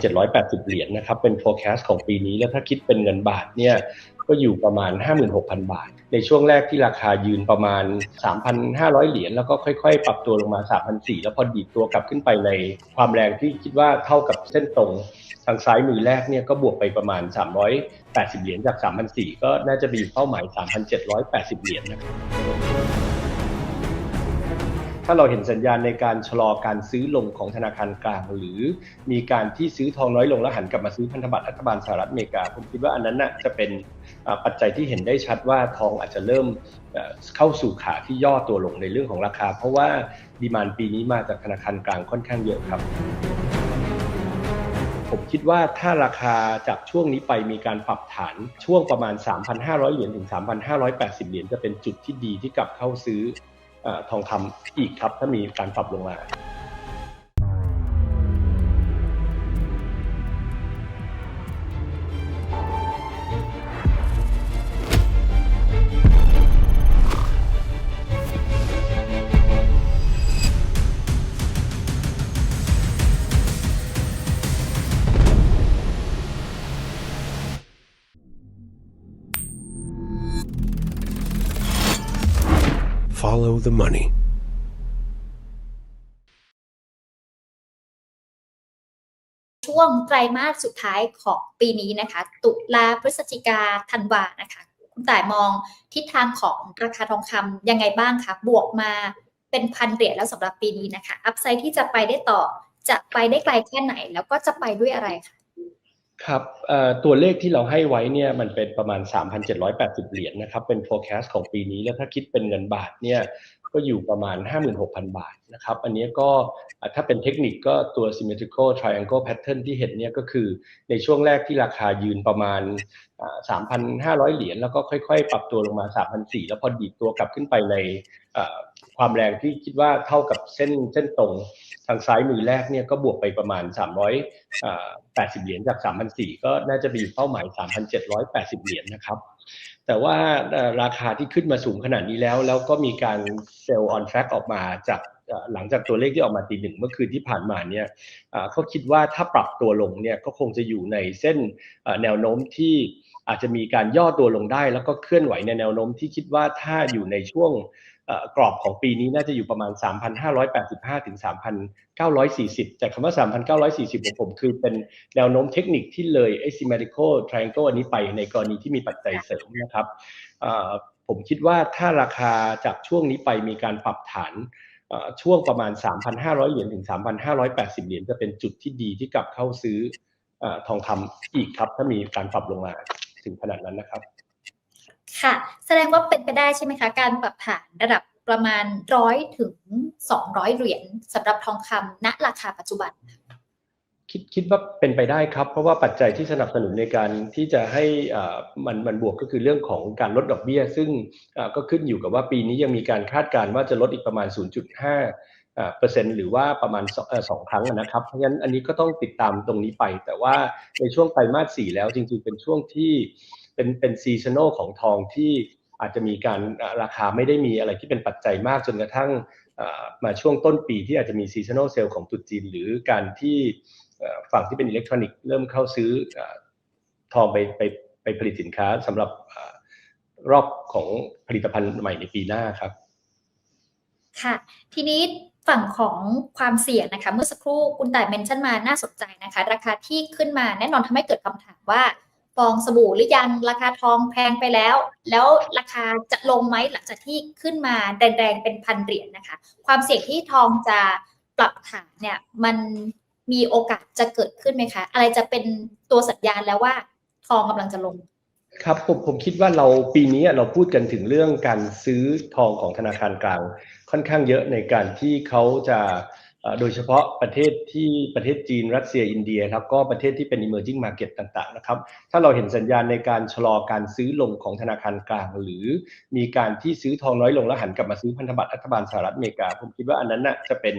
3,780 เหรียญนะครับ เป็น forecast ของปีนี้ แล้วถ้าคิดเป็นเงินบาทเนี่ยก็อยู่ประมาณ 56,000 บาท ในช่วงแรกที่ราคายืนประมาณ 3,500 เหรียญแล้วก็ค่อยๆ ปรับตัวลงมา 3,400 แล้วพอดีดตัวกลับขึ้นไปในความแรงที่คิดว่าเท่ากับเส้นตรงทางซ้ายมือแรกเนี่ยก็บวกไปประมาณ 380 เหรียญจาก 3,400 ก็น่าจะมีเป้าหมาย 3,780 เหรียญนะครับ ถ้าเราเห็นสัญญาณในการชะลอการซื้อลงของธนาคารกลาง หรือมีการที่ซื้อทองน้อยลงแล้วหันกลับมาซื้อพันธบัตรรัฐบาลสหรัฐอเมริกา ผมคิดว่าอันนั้นน่ะจะเป็นปัจจัยที่เห็นได้ชัดว่าทองอาจจะเริ่มเข้าสู่ขาที่ย่อตัวลงในเรื่องของราคา เพราะว่าดีมานปีนี้มาจากธนาคารกลางค่อนข้างเยอะครับผมคิดว่าถ้าราคาจากช่วงนี้ไปมีการปรับฐานช่วงประมาณ 3,500 เหรียญถึง 3,580 เหรียญจะเป็นจุดที่ดีที่กลับเข้าซื้อ ทองคำอีกครับ ถ้ามีการปรับลงมา Follow the money. ช่วงไตรมาสสุดท้ายของปีนี้นะคะ ตุลาพฤศจิกาธันวานะคะ คุณต่ายมองทิศทางของราคาทองคำยังไงบ้างคะบวกมาเป็นพันเหรียญแล้วสำหรับปีนี้นะคะ อัพไซด์ที่จะไปได้ต่อจะไปได้ไกลแค่ไหน แล้วก็จะไปด้วยอะไรคะ ครับตัวเลขที่เราให้ไว้เนี่ยมันเป็นประมาณ 3,780 เหรียญนะครับ เป็น forecast ของปีนี้ แล้วถ้าคิดเป็นเงินบาทเนี่ยก็อยู่ประมาณ 56,000 บาทนะครับ อันนี้ก็ถ้าเป็นเทคนิคก็ตัว symmetrical triangle pattern ที่เห็นเนี่ยก็คือในช่วงแรกที่ราคายืนประมาณ 3,500 เหรียญแล้วก็ค่อยๆ ปรับตัวลงมา 3,400 แล้วพอดีดตัวกลับขึ้นไปใน ความแรงที่คิดว่าเท่ากับเส้นเส้นตรงทางซ้ายมือแรกเนี่ยก็บวกไปประมาณ 380 เหรียญจาก3,400ก็น่าจะมีเป้าหมาย 3,780 เหรียญนะครับ แต่ว่าราคาที่ขึ้นมาสูงขนาดนี้แล้ว แล้วก็มีการเซลล์ออนแทร็กออกมาจากหลังจากตัวเลขที่ออกมาตีหนึ่งเมื่อคืนที่ผ่านมาเนี่ยเขาคิดว่าถ้าปรับตัวลงเนี่ยก็คงจะอยู่ในเส้นแนวโน้มที่ อาจจะมีการย่อตัวลงได้ แล้วก็เคลื่อนไหวในแนวโน้มที่คิดว่าถ้าอยู่ในช่วงกรอบของปีนี้น่าจะอยู่ประมาณ 3,585 ถึง 3,940 แต่คำว่า 3,940 ของผมคือเป็นแนวโน้มเทคนิคที่เลย asymmetrical triangle อันนี้ไปในกรณีที่มีปัจจัยเสริมนะครับ ผมคิดว่าถ้าราคาจากช่วงนี้ไปมีการปรับฐานช่วงประมาณ 3,500 เหรียญถึง 3,580 เหรียญจะเป็นจุดที่ดีที่กลับเข้าซื้อทองคำอีกครับ ถ้ามีการปรับลงมา ถึงขนาดนั้นนะครับ ค่ะ แสดงว่าเป็นไปได้ใช่ไหมคะ การปรับฐานระดับประมาณร้อยถึงสองร้อยเหรียญสำหรับทองคำณราคาปัจจุบันคิดคิดว่าเป็นไปได้ครับ เพราะว่าปัจจัยที่สนับสนุนในการที่จะให้มันมันบวกก็คือเรื่องของการลดดอกเบี้ย ซึ่งก็ขึ้นอยู่กับว่าปีนี้ยังมีการคาดการณ์ว่าจะลดอีกประมาณ 0.5 เปอร์เซ็นต์หรือว่าประมาณสองครั้งนะครับเพราะฉะนั้นอันนี้ก็ต้องติดตามตรงนี้ไป แต่ว่าในช่วงไตรมาสสี่แล้วจริงๆ เป็นช่วงที่เป็นเป็นซีซันอลของทองที่อาจจะมีการราคาไม่ได้มีอะไรที่เป็นปัจจัยมากจนกระทั่งมาช่วงต้นปีที่อาจจะมีซีซันอลเซลล์ของตุจีน หรือการที่ฝั่งที่เป็นอิเล็กทรอนิกส์เริ่มเข้าซื้อทองไปไปไปผลิตสินค้าสำหรับรอบของผลิตภัณฑ์ใหม่ในปีหน้าครับ ค่ะ ทีนี้ ฝั่งของความเสี่ยงนะคะ เมื่อสักครู่คุณแต่เมนชั่นมาน่าสนใจนะคะ ราคาที่ขึ้นมาแน่นอนทำให้เกิดคำถามว่าฟองสบู่หรือยังราคาทองแพงไปแล้ว แล้วราคาจะลงไหมหลังจากที่ขึ้นมาแรงๆเป็นพันเหรียญนะคะ ความเสี่ยงที่ทองจะปรับฐานเนี่ยมันมีโอกาสจะเกิดขึ้นไหมคะ อะไรจะเป็นตัวสัญญาณแล้วว่าทองกำลังจะลง ครับผมผมคิดว่าเราปีนี้เราพูดกันถึงเรื่องการซื้อทองของธนาคารกลางค่อนข้างเยอะในการที่เขาจะ โดยเฉพาะประเทศที่ประเทศจีนรัสเซียอินเดียแล้วก็ประเทศที่เป็น emerging market ต่างๆนะครับถ้าเราเห็นสัญญาณในการชะลอการซื้อลงของธนาคารกลาง หรือมีการที่ซื้อทองน้อยลงแล้วหันกลับมาซื้อพันธบัตรรัฐบาลสหรัฐอเมริกา ผมคิดว่าอันนั้นน่ะจะเป็น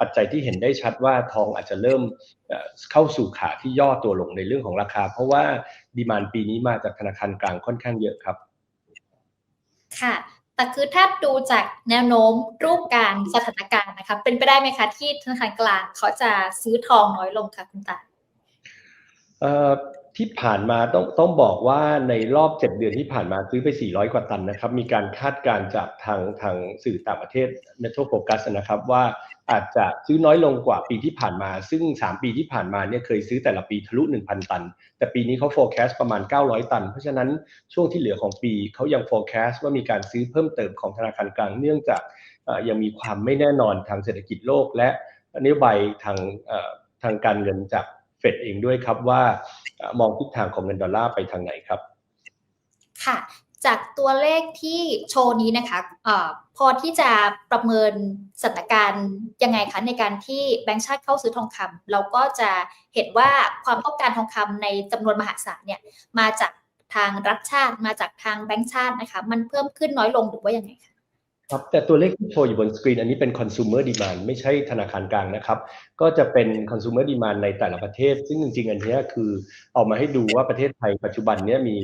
ปัจจัยที่เห็นได้ชัดว่าทองอาจจะเริ่มเข้าสู่ขาที่ย่อตัวลงในเรื่องของราคา เพราะว่าดีมานปีนี้มาจากธนาคารกลางค่อนข้างเยอะครับค่ะ แต่คือถ้าดูจากแนวโน้มรูปการสถานการณ์นะคะเป็นไปได้ไหมคะที่ธนาคารกลางเขาจะซื้อทองน้อยลงค่ะคุณตาที่ผ่านมาต้องต้องบอกว่าในรอบเจ็ดเดือนที่ผ่านมาซื้อไป 400 กว่าตันนะครับ มีการคาดการณ์จากทางทางสื่อต่างประเทศ Metro Focus นะครับว่า อาจจะซื้อน้อยลงกว่าปีที่ผ่านมา ซึ่ง 3 ปีที่ผ่านมาเนี่ยเคยซื้อแต่ละปีทะลุ 1,000 ตัน แต่ปีนี้เขา forecast ประมาณ 900 ตัน เพราะฉะนั้นช่วงที่เหลือของปีเขายัง forecast ว่ามีการซื้อเพิ่มเติมของธนาคารกลางเนื่องจากยังมีความไม่แน่นอนทางเศรษฐกิจโลก และนโยบายทางทางการเงินจากเฟดเองด้วยครับว่ามองทิศทางของเงินดอลลาร์ไปทางไหนครับค่ะ จากตัวเลขที่โชว์นี้นะคะอ่อพอที่จะประเมินสถานการณ์ยังไงคะในการที่แบงก์ชาติเข้าซื้อทองคำเราก็จะเห็นว่าความต้องการทองคำในจำนวนมหาศาลเนี่ยมาจากทางรัฐชาติมาจากทางแบงก์ชาตินะคะ มันเพิ่มขึ้นน้อยลงหรือว่ายังไงคะครับแต่ตัวเลขที่โชว์อยู่บนสกรีนอันนี้เป็น consumer demand ไม่ใช่ธนาคารกลางนะครับ ก็จะเป็น consumer demand ในแต่ละประเทศ ซึ่งจริงๆ อันนี้คือเอามาให้ดูว่าประเทศไทยปัจจุบันเนี้ยมี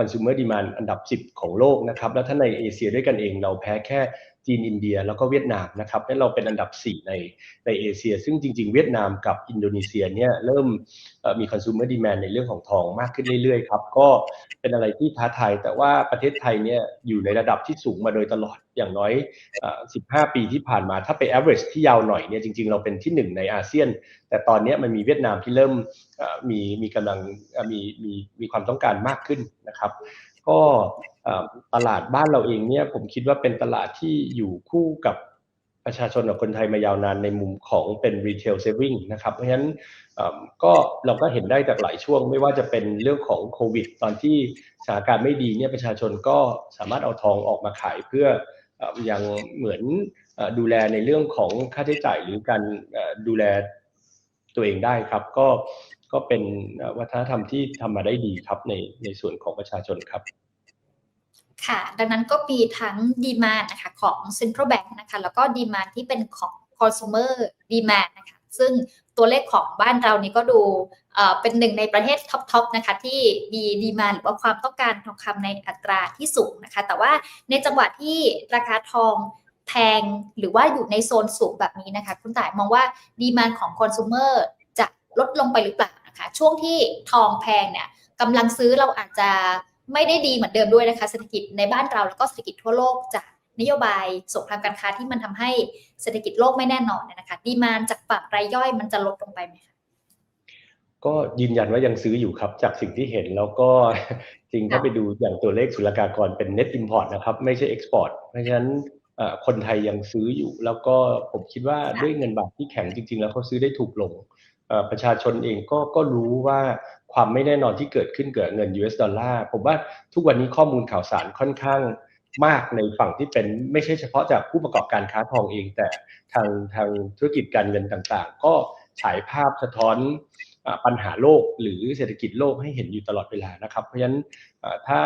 consumer demand อันดับ 10 ของโลกนะครับ แล้วถ้าในเอเชียด้วยกันเองเราแพ้แค่ จีนอินเดียแล้วก็เวียดนามนะครับและเราเป็นอันดับ 4 ในในเอเชีย ซึ่งจริง ๆ เวียดนามกับอินโดนีเซียเนี่ยเริ่มมี consumer demand ในเรื่องของทองมากขึ้นเรื่อยๆครับก็เป็นอะไรที่ท้าทายแต่ว่าประเทศไทยเนี่ยอยู่ในระดับที่สูงมาโดยตลอดอย่างน้อย 15 ปีที่ผ่านมาถ้าไป average ที่ยาวหน่อยเนี่ยจริง ๆ เราเป็นที่หนึ่งในอาเซียน แต่ตอนนี้มันมีเวียดนามที่เริ่มมีมีกำลังมีมีมีความต้องการมากขึ้นนะครับ ก็ตลาดบ้านเราเองเนี่ยผมคิดว่าเป็นตลาดที่อยู่คู่กับประชาชนกับคนไทยมายาวนานในมุมของเป็น retail saving นะครับ เพราะฉะนั้นก็เราก็เห็นได้จากหลายช่วง ไม่ว่าจะเป็นเรื่องของโควิด ตอนที่สถานการณ์ไม่ดีเนี่ยประชาชนก็สามารถเอาทองออกมาขายเพื่ออ่อยังเหมือนดูแลในเรื่องของค่าใช้จ่ายหรือการดูแลตัวเองได้ครับ ก็ ก็เป็นวัฒนธรรมที่ทำมาได้ดีครับในในส่วนของประชาชนครับค่ะ ดังนั้นก็มีทั้งดีมานนะคะของ Central Bank นะคะ แล้วก็ดีมาที่เป็นของ Consumer Demand นะคะ ซึ่งตัวเลขของบ้านเรานี่ก็ดูเอ่อเป็นหนึ่งในประเทศท็อปๆนะคะที่มีดีมาหรือว่าความต้องการทองคำในอัตราที่สูงนะคะ แต่ว่าในจังหวะที่ราคาทองแพงหรือว่าอยู่ในโซนสูงแบบนี้นะคะ คุณต่ายมองว่าดีมาของ Consumer จะลดลงไปหรือเปล่า ช่วงที่ทองแพงเนี่ยกำลังซื้อเราอาจจะไม่ได้ดีเหมือนเดิมด้วยนะคะเศรษฐกิจในบ้านเราแล้วก็เศรษฐกิจทั่วโลกจากนโยบายสงครามการค้าที่มันทำให้เศรษฐกิจโลกไม่แน่นอนเนี่ยนะคะดีมานจากฝั่งรายย่อยมันจะลดลงไปไหมคะก็ยืนยันว่ายังซื้ออยู่ครับจากสิ่งที่เห็นแล้วก็จริงถ้าไปดูอย่างตัวเลขศุลกากรเป็น net import นะครับ ไม่ใช่ export เพราะฉะนั้น คนไทยยังซื้ออยู่ แล้วก็ผมคิดว่าด้วยเงินบาทที่แข็งจริง ๆ แล้วเขาซื้อได้ถูกลงประชาชนเองก็ก็รู้ว่าความไม่แน่นอนที่เกิดขึ้นเกิดเงิน US ดอลลาร์ผมว่าทุกวันนี้ข้อมูลข่าวสารค่อนข้างมากในฝั่งที่เป็นไม่ใช่เฉพาะจากผู้ประกอบการค้าทองเอง แต่ทางทางธุรกิจการเงินต่างๆ ก็ฉายภาพสะท้อนปัญหาโลกหรือเศรษฐกิจโลกให้เห็นอยู่ตลอดเวลานะครับ เพราะฉะนั้นถ้า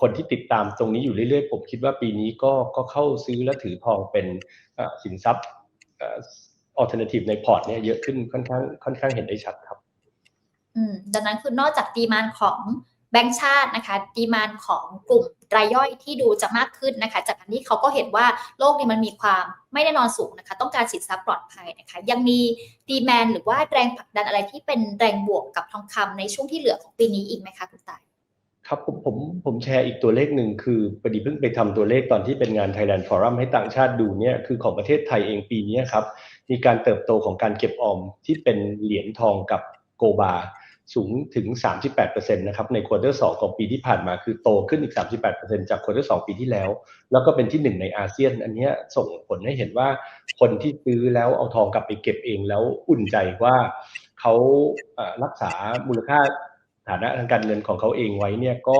คนที่ติดตามตรงนี้อยู่เรื่อยๆ ผมคิดว่าปีนี้ก็ก็เข้าซื้อและถือทองเป็นสินทรัพย์อ alternative ในพอร์ตเนี่ยเยอะขึ้นค่อนข้างค่อนข้างเห็นได้ชัดครับอืมดังนั้นคือนอกจากดีมานของแบงก์ชาตินะคะ ดีมานของกลุ่มรายย่อยที่ดูจะมากขึ้นนะคะ จากการที่เขาก็เห็นว่าโลกนี้มันมีความไม่แน่นอนสูงนะคะ ต้องการสินทรัพย์ปลอดภัยนะคะ ยังมีดีมนหรือว่าแรงผลักดันอะไรที่เป็นแรงบวกกับทองคำในช่วงที่เหลือของปีนี้อีกไหมคะคุณตาย ครับผมผมผมแชร์อีกตัวเลขหนึ่งคือพอดีเพิ่งไปทำตัวเลขตอนที่เป็นงาน Thailand Forum ให้ต่างชาติดูเนี่ยคือของประเทศไทยเองปีนี้ครับ มีการเติบโตของการเก็บออมที่เป็นเหรียญทองกับโกบาสูงถึง 38%นะครับในควอเตอร์2ของปีที่ผ่านมาคือโตขึ้นอีก 38%จากควอเตอร์2ปีที่แล้ว แล้วก็เป็นที่หนึ่งในอาเซียน อันนี้ส่งผลให้เห็นว่าคนที่ซื้อแล้วเอาทองกลับไปเก็บเองแล้วอุ่นใจว่าเขารักษามูลค่า ฐานะทางการเงินของเขาเองไว้เนี่ยก็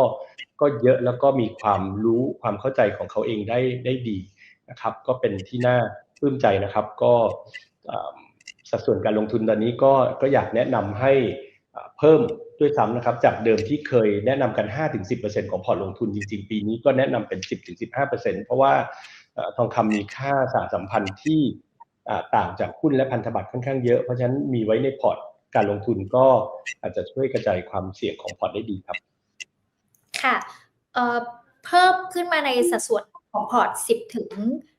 ก็เยอะแล้วก็มีความรู้ความเข้าใจของเขาเองได้ได้ดีนะครับ ก็เป็นที่น่าปลื้มใจนะครับ ก็สัดส่วนการลงทุนตอนนี้ก็ก็อยากแนะนำให้เพิ่มด้วยซ้ำนะครับ จากเดิมที่เคยแนะนำกัน 5-10%ของพอร์ตลงทุนจริง ๆ ปีนี้ก็แนะนำเป็น 10-15%เพราะว่าทองคำมีค่าสะสัมพันธ์ที่ต่างจากหุ้นและพันธบัตรค่อนข้างเยอะ เพราะฉะนั้นมีไว้ในพอร์ต การลงทุนก็อาจจะช่วยกระจายความเสี่ยงของพอร์ตได้ดีครับ ค่ะเอ่อเพิ่มขึ้นมาในสัดส่วนของพอร์ต 10 ถึง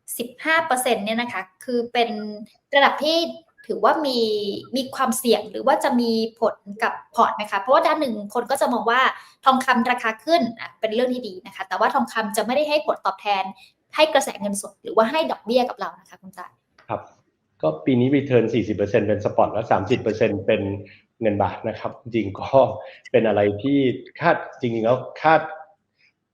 15เปอร์เซ็นเนี่ยนะคะ คือเป็นระดับที่ถือว่ามีมีความเสี่ยงหรือว่าจะมีผลกับพอร์ตไหมคะเพราะว่าด้านหนึ่งคนก็จะมองว่าทองคำราคาขึ้นอะเป็นเรื่องที่ดีนะคะ แต่ว่าทองคำจะไม่ได้ให้ผลตอบแทน ให้กระแสเงินสด หรือว่าให้ดอกเบี้ยกับเรานะคะคุณจ่ายครับ ก็ปีนี้รีเทิร์น40%เป็นสปอตแล้ว30%เป็นเงินบาทนะครับ จริงก็เป็นอะไรที่คาดจริงๆแล้วคาด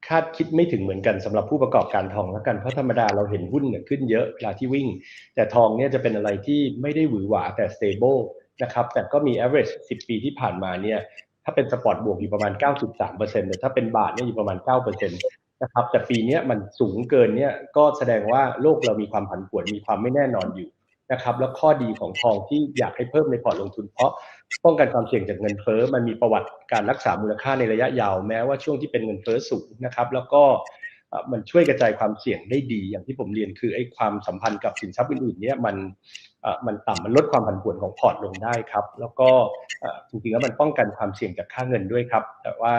คาดคิดไม่ถึงเหมือนกันสำหรับผู้ประกอบการทองแล้วกันเพราะธรรมดาเราเห็นหุ้นเนี่ยขึ้นเยอะเวลาที่วิ่ง แต่ทองเนี่ยจะเป็นอะไรที่ไม่ได้หวือหวาแต่ stable นะครับแต่ก็มี average 10 ปีที่ผ่านมาเนี่ยถ้าเป็นสปอตบวกอยู่ประมาณ 9.3%แต่ถ้าเป็นบาทเนี่ยอยู่ประมาณ 9%นะครับแต่ปีเนี้ยมันสูงเกินเนี่ยก็แสดงว่าโลกเรามีความผันผวนมีความไม่แน่นอนอยู่ นะครับแล้วข้อดีของทองที่อยากให้เพิ่มในพอร์ตลงทุน เพราะป้องกันความเสี่ยงจากเงินเฟ้อมันมีประวัติการรักษามูลค่าในระยะยาวแม้ว่าช่วงที่เป็นเงินเฟ้อสูงนะครับแล้วก็มันช่วยกระจายความเสี่ยงได้ดี อย่างที่ผมเรียนคือไอ้ความสัมพันธ์กับสินทรัพย์อื่นๆเนี่ยมันมันต่ำมันลดความผันผวนของพอร์ตลงได้ครับ แล้วก็จริงๆแล้วมันป้องกันความเสี่ยงจากค่าเงินด้วยครับ แต่ว่า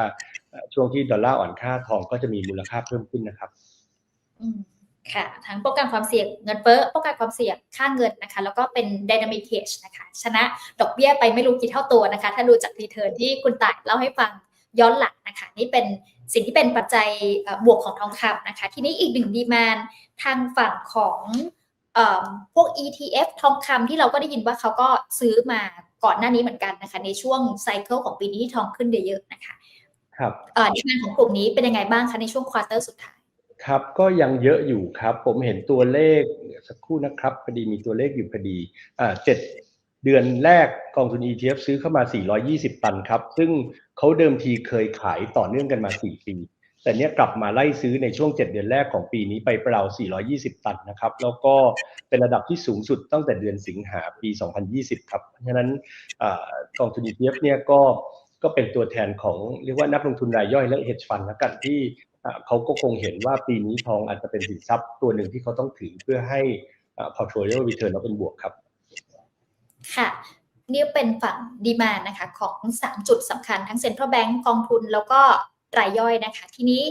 ช่วงที่ดอลลาร์อ่อนค่าทองก็จะมีมูลค่าเพิ่มขึ้นนะครับ อืม ค่ะทั้งป้องกันความเสี่ยงเงินเฟ้อป้องกันความเสี่ยงค่าเงินนะคะ แล้วก็เป็น dynamic hedge นะคะ ชนะดอกเบี้ยไปไม่รู้กี่เท่าตัวนะคะ ถ้าดูจากรีเทิร์นที่คุณต่ายเล่าให้ฟังย้อนหลังนะคะ นี่เป็นสิ่งที่เป็นปัจจัยเอ่อบวกของทองคำนะคะ ทีนี้อีกหนึ่งดีมานทางฝั่งของเอ่อพวก ETF ทองคำที่เราก็ได้ยินว่าเขาก็ซื้อมาก่อนหน้านี้เหมือนกันนะคะ ในช่วงไซเคิลของปีนี้ที่ทองขึ้นเยอะๆนะคะ ครับเอ่อดีมานของกลุ่มนี้เป็นยังไงบ้างคะในช่วงควอเตอร์สุดท้าย ครับก็ยังเยอะอยู่ครับ ผมเห็นตัวเลขสักครู่นะครับพอดีมีตัวเลขอยู่พอดีอ่าเจ็ดเดือนแรกกองทุน ETF ซื้อเข้ามา 420 ตันครับ ซึ่งเขาเดิมทีเคยขายต่อเนื่องกันมา 4 ปี แต่เนี้ยกลับมาไล่ซื้อในช่วง 7 เดือนแรกของปีนี้ไปเปล่า420 ตันนะครับ แล้วก็เป็นระดับที่สูงสุดตั้งแต่เดือนสิงหาปี 2020 ครับ เพราะฉะนั้นอากองทุน ETF เนี่ยก็ก็เป็นตัวแทนของเรียกว่านักลงทุนรายย่อยและ hedge fund แล้วกันที่ เขาก็คงเห็นว่าปีนี้ทองอาจจะเป็นสินทรัพย์ตัวหนึ่งที่เขาต้องถือเพื่อให้ portfolio return เราเป็นบวกครับ ค่ะ นี่เป็นฝั่งดีมานะคะของ 3 จุดสำคัญทั้งเซ็นทรัลแบงก์กองทุนแล้วก็รายย่อยนะคะ ทีนี้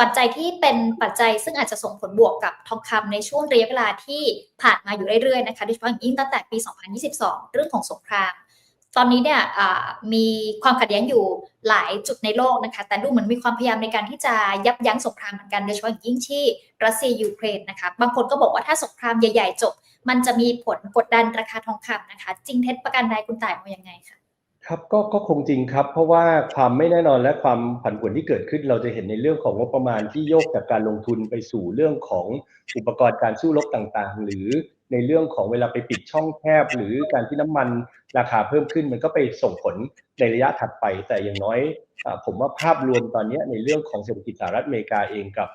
ปัจจัยที่เป็นปัจจัยซึ่งอาจจะส่งผลบวกกับทองคำในช่วงระยะเวลาที่ผ่านมาอยู่เรื่อยๆนะคะโดยเฉพาะอย่างยิ่งตั้งแต่ปี 2022 เรื่องของสงคราม ตอนนี้เนี่ยมีความขัดแย้งอยู่หลายจุดในโลกนะคะ แต่ดูเหมือนมีความพยายามในการที่จะยับยั้งสงครามเหมือนกันโดยเฉพาะอย่างยิ่งที่รัสเซียยูเครนนะคะ บางคนก็บอกว่าถ้าสงครามใหญ่ ๆ จบ มันจะมีผลกดดันราคาทองคำนะคะ จริงเท็จประการใดคุณต่ายมองยังไงคะ ครับก็ก็คงจริงครับ เพราะว่าความไม่แน่นอนและความผันผวนที่เกิดขึ้น เราจะเห็นในเรื่องของงบประมาณที่โยกจากการลงทุนไปสู่เรื่องของอุปกรณ์การสู้รบต่างๆ หรือในเรื่องของเวลาไปปิดช่องแคบ หรือการที่น้ำมันราคาเพิ่มขึ้น มันก็ไปส่งผลในระยะถัดไป แต่อย่างน้อยผมว่าภาพรวมตอนนี้ในเรื่องของเศรษฐกิจสหรัฐอเมริกาเองกับ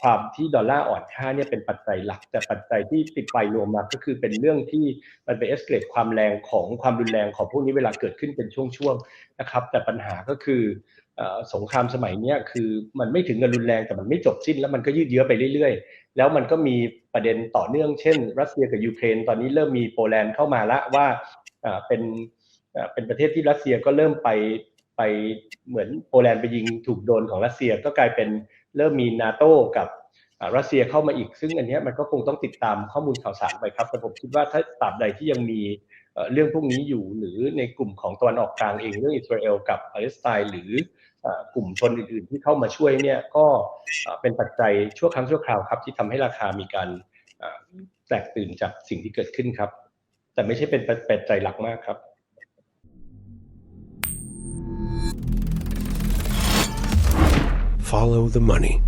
ความที่ดอลลาร์อ่อนค่าเนี่ยเป็นปัจจัยหลัก แต่ปัจจัยที่ติดไปรวมมาก็คือเป็นเรื่องที่มันไปเอ็กซ์เกรดความแรงของความรุนแรงของพวกนี้เวลาเกิดขึ้นเป็นช่วงๆนะครับ แต่ปัญหาก็คือสงครามสมัยนี้คือมันไม่ถึงกับรุนแรงแต่มันไม่จบสิ้นแล้วมันก็ยืดเยื้อไปเรื่อยๆ แล้วมันก็มีประเด็นต่อเนื่องเช่น รัสเซียกับยูเครนตอนนี้เริ่มมีโปแลนด์เข้ามาละว่าเป็นเอ่อเป็นประเทศที่รัสเซียก็เริ่มไปไปเหมือนโปแลนด์ไปยิงถูกโดนของรัสเซียก็กลายเป็น เริ่มมีนาโต้กับรัสเซียเข้ามาอีก ซึ่งอันนี้มันก็คงต้องติดตามข้อมูลข่าวสารไปครับ แต่ผมคิดว่าถ้าตราบใดที่ยังมีเรื่องพวกนี้อยู่หรือในกลุ่มของตะวันออกกลางเองเรื่องอิสราเอลกับปาเลสไตน์หรือกลุ่มชนอื่นๆ ที่เข้ามาช่วยเนี่ยก็เป็นปัจจัยชั่วครั้งชั่วคราวครับ ที่ทำให้ราคามีการแตกตื่นจากสิ่งที่เกิดขึ้นครับ แต่ไม่ใช่เป็นปัจจัยหลักมากครับ Follow the money.